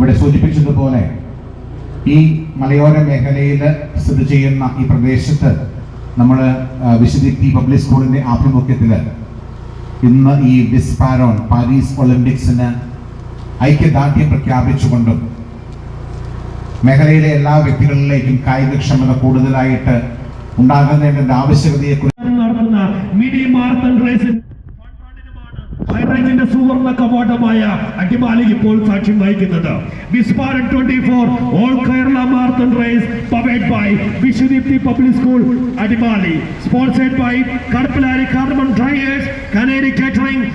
ഇവിടെ സൂചിപ്പിച്ചതുപോലെ ഈ മലയോര മേഖലയിൽ സ്ഥിതി ചെയ്യുന്ന ഈ പ്രദേശത്ത് നമ്മൾ വിശുദ്ധി പബ്ലിക് സ്കൂളിന്റെ ആഭിമുഖ്യത്തിൽ ഇന്ന് ഈ വിസ്പാരോൺ പാരീസ് ഒളിമ്പിക്സിന് ഐക്യദാർഢ്യം പ്രഖ്യാപിച്ചുകൊണ്ടും മേഖലയിലെ എല്ലാ വ്യക്തികളിലേക്കും കായികക്ഷമത കൂടുതലായിട്ട് ഉണ്ടാകുന്നതിന്റെ ആവശ്യകതയെക്കുറിച്ച് നടത്തുന്ന മിനി മാരത്തൺ റേസിൽ ഹൈറേഞ്ചിന്റെ സുവർണ കവാടമായ അടിമാലി ഇപ്പോൾ സാക്ഷ്യം വഹിക്കുന്നത്. All Kerala race by public school Adimali by carbon കനേരി catering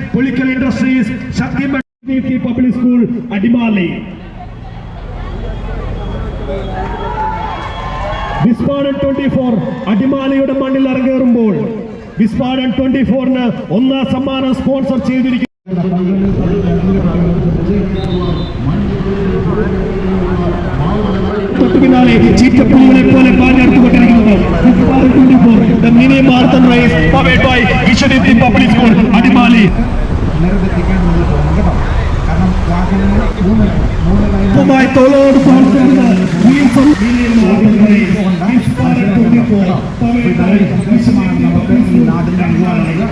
industries public school Adimali വിസ്പാഡൻ twenty four അടിമാലിയുടെ മണ്ണിൽ അരങ്ങേറുമ്പോൾ വിസ്പാഡൻ ഒന്നാം സമ്മാനം സ്പോൺസർ ചെയ്തിരിക്കുന്നു. തൊട്ടു പിന്നാലെ ചീറ്റപ്പുലികളെ പോലെ പാഞ്ഞെടുത്തുകൊണ്ടിരിക്കുന്നത് mini marathon race powered by Vishwadeepthi public school Adimali. മൂന്ന് തോളോട് തോൾ ചേർന്ന് വീണ്ടും മിനി മാർത്തൺ റേസ് വിസ്ഫോടൻ ട്വന്റി ഫോർ പവേഡ് ബൈ സന്ദേശമാണ് നമുക്ക് ഈ നാടിന്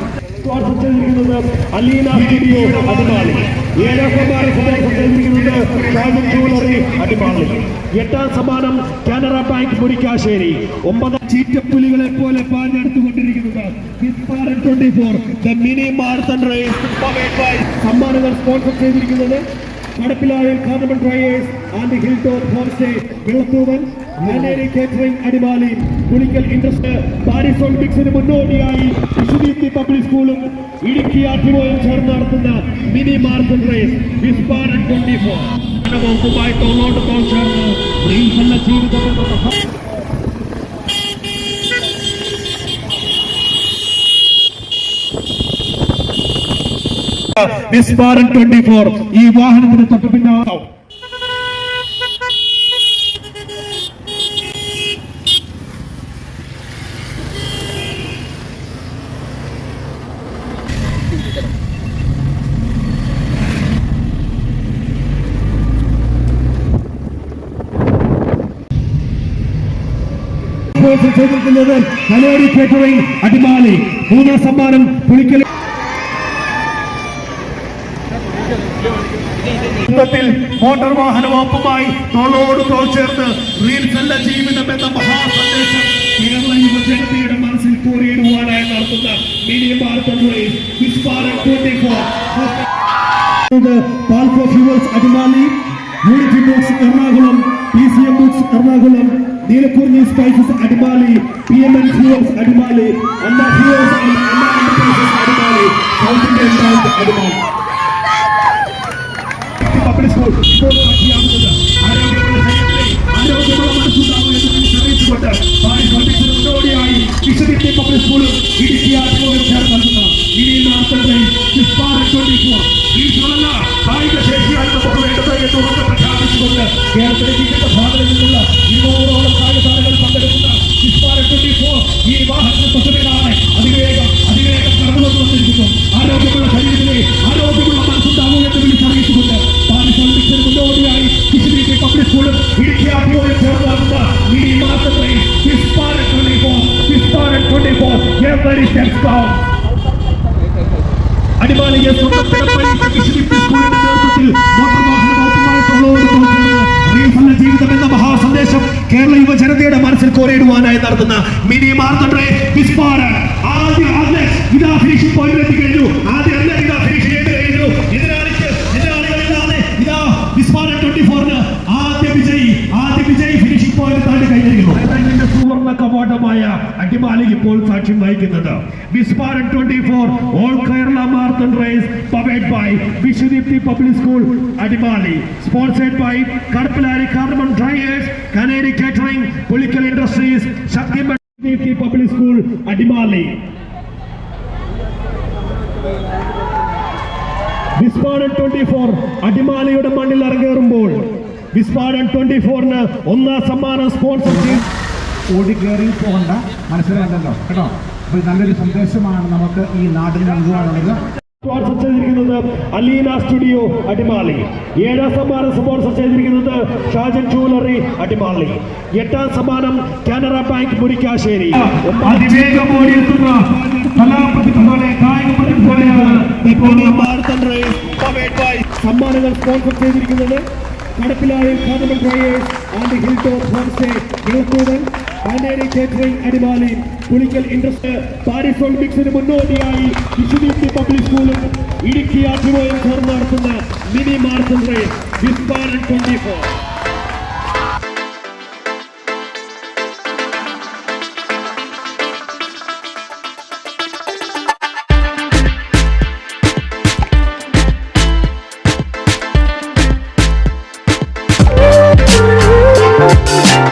ചെയ്തിരിക്കുന്നത് അലീന സ്റ്റുഡിയോ അടിമാലി ഏഴാം സമ്മാനം സ്പോൺസർ ചെയ്തിരിക്കുന്നത് ഷാജൻ ജുവലറി അടിമാലി എട്ടാം സമ്മാനം കാനറ ബാങ്ക് മുരിക്കാശ്ശേരി ഒമ്പത് ചീറ്റപ്പുലികളെ പോലെ പാഞ്ഞെടുത്തുകൊണ്ടിരിക്കുന്നത് twenty four the mini marathon race സമ്മാനങ്ങൾ സ്പോൺസർ ചെയ്തിരിക്കുന്നത് കടപ്പിലായ carbon dryers and hill top home stay മാനേരി catering Adimali Pulickal ഇൻട്രസ്റ്റ് പാരീസ് ഒളിമ്പിക്സിന് മുന്നോടിയായി വിശുദ്ധീപ്തി പബ്ലിക് സ്കൂളും ഇടുക്കി ആർട്ടിമോയും ചേർന്ന് നടത്തുന്ന മിനി മാർത്തൺ റേസ് വിസ്പാരൻ ട്വന്റി ഫോർ. വകുപ്പായി തോളോട്ട് തോൾ ചേർന്ന് ജീവിതം എന്ന മഹാ വിസ്പാരൻ ട്വന്റി ഫോർ ഈ വാഹനത്തിന് തൊട്ട് പിന്നാലെ. സ്പോൺസർ ചെയ്തിരിക്കുന്നത് കലോടി കേറ്ററിംഗ് അടിമാലി. മൂന്നാം സമ്മാനം പുളിക്കൽ യുദ്ധത്തിൽ മോട്ടോർ വാഹന വകുപ്പുമായി തോളോട് തോൾ ചേർത്ത് റീൽസല്ല ജീവിതം എന്ന മഹാസന്ദേശം കേരള യുവജനതയുടെ മനസ്സിൽ കോറിയിടുവാനായി നടത്തുന്ന മീഡിയ വിസ്പാരൻ twenty four പാൽക്കോ fuels Adimali. Unity books Ernakulam P C M books Ernakulam Neelakurinji spices Adimali P M N fuels Adimali Amma enterprises Adimali south Indian Adimali public school ഇപ്പോൾ സാക്ഷിയാകുന്നത് ആരോഗ്യമുള്ള ശരീരത്തിലെ ആരോഗ്യമുള്ള മനസ്സുണ്ടാവും എന്ന് പാരീസ് ഒളിമ്പിക്സിന് മുന്നോടിയായി വിശുദ്ധി പബ്ലിക് സ്കൂളും ഇടുക്കി ആത്മോഹം ചേർന്ന് നൽകുന്ന ഇനി നാൽപ്പത് ട്വന്റി ഫോർ ഉറക്കെ പ്രഖ്യാപിച്ചുകൊണ്ട് കേരളത്തിലെ വിവിധ ഭാഗങ്ങളിൽ നിന്നുള്ള ഇരുന്നൂറോളം കായികതാരങ്ങൾ പങ്കെടുക്കുന്ന ട്വന്റി ഫോർ ഈ വാഹനത്തിന് തൊട്ടുപിന്നാലെ അതിവേഗം അതിവേഗം കടന്നു വന്നിരിക്കുന്നു ആരോഗ്യമുള്ള ശരീരത്തിലെ ആരോഗ്യമുള്ള മനസ്സുണ്ടാവും എന്ന് വിളിച്ചറിയിച്ചുകൊണ്ട് പാരീസ് ഒളിമ്പിക്സിന് മുന്നോടിയായി വിശുദ്ധീകരി പബ്ലിക് സ്കൂളും ഇടുക്കി ആർട്ടിയോയും ചേർന്നാകുന്ന മാസ്റ്റർ റേസ് വിസ്പാരൻ ട്വന്റി ഫോർ വിസ്പാരൻ ട്വന്റി ഫോർ എവറി അടിമാലിയെ സ്വന്തം നേതൃത്വത്തിൽ മോട്ടോർ വാഹന വകുപ്പുമായി തോളോട് തോൾ ചേർന്ന് റീഫല്ല ജീവിതം എന്ന മഹാസന്ദേശം കേരള യുവജനതയുടെ മനസ്സിൽ കോരയിടുവാനായി നടത്തുന്ന മിനി റേസ് വിസ്പാരൻ ആദ്യ ആദ്യ ഇതാ ഫിനിഷ് പോയിന്റ് എത്തി കഴിഞ്ഞു. ആദ്യ അല്ല ഇതാ ഫിനിഷ് ചെയ്ത് കഴിഞ്ഞു. എതിരാളിക്ക് എതിരാളികളില്ലാതെ ഇതാ വിസ്പാരൻ ട്വന്റി ഫോറിന് ആദ്യ വിജയി ആദ്യ വിജയി ഫിനിഷ് പോയിന്റ് താണ്ടി കഴിഞ്ഞിരിക്കുന്നു. സുവർണ കവാടമായ അടിമാലി ഇപ്പോൾ സാക്ഷ്യം വഹിക്കുന്നത്. വിസ്പാരൻ twenty four all Kerala marathon race powered by Vishwadeepthi public school Adimali sponsored by കടപ്പിലാരി carbon drivers കനേരി Pulickal industries Shakthi public school Adimali. വിസ്പാഡൻ twenty four അടിമാലിയുടെ മണ്ണിൽ അരങ്ങേറുമ്പോൾ വിസ്പാഡൻ ട്വന്റി ഫോറിന് ഒന്നാം സമ്മാനം സ്പോൺസർ ചെയ്യും ഓടിക്കേറി പോകണ്ട മനസ്സിലാക്കണ്ടല്ലോ കേട്ടോ? അപ്പോൾ നല്ലൊരു സന്ദേശമാണ് നമുക്ക് ഈ നാടിന് നൽകുവാനുള്ളത്. സ്പോൺസർ ചെയ്തിരിക്കുന്നത് അലീന സ്റ്റുഡിയോ അടിമാലി ഏഴാം സമ്മാനം സ്പോൺസർ ചെയ്തിരിക്കുന്നത് ഷാജൻ ജൂവലറി അടിമാലി എട്ടാം സമ്മാനം കാനറ ബാങ്ക് മുരിക്കാശ്ശേരി. അതിവേഗം ഓടിയെത്തുന്ന സമ്മാനങ്ങൾ സ്പോൺസർ ചെയ്തിരിക്കുന്നത് കടപ്പിലായ drivers and hill top home stay പാനേരി catering Adimali Pulickal industry Paris ഒളിമ്പിക്സിന് മുന്നോടിയായി വിശുദ്ധി പബ്ലിക് സ്കൂളും ഇടുക്കി ആറ്റുപോയും ചേർന്ന് നടത്തുന്ന മിനി വിസ്പാരൻ ട്വന്റി ഫോർ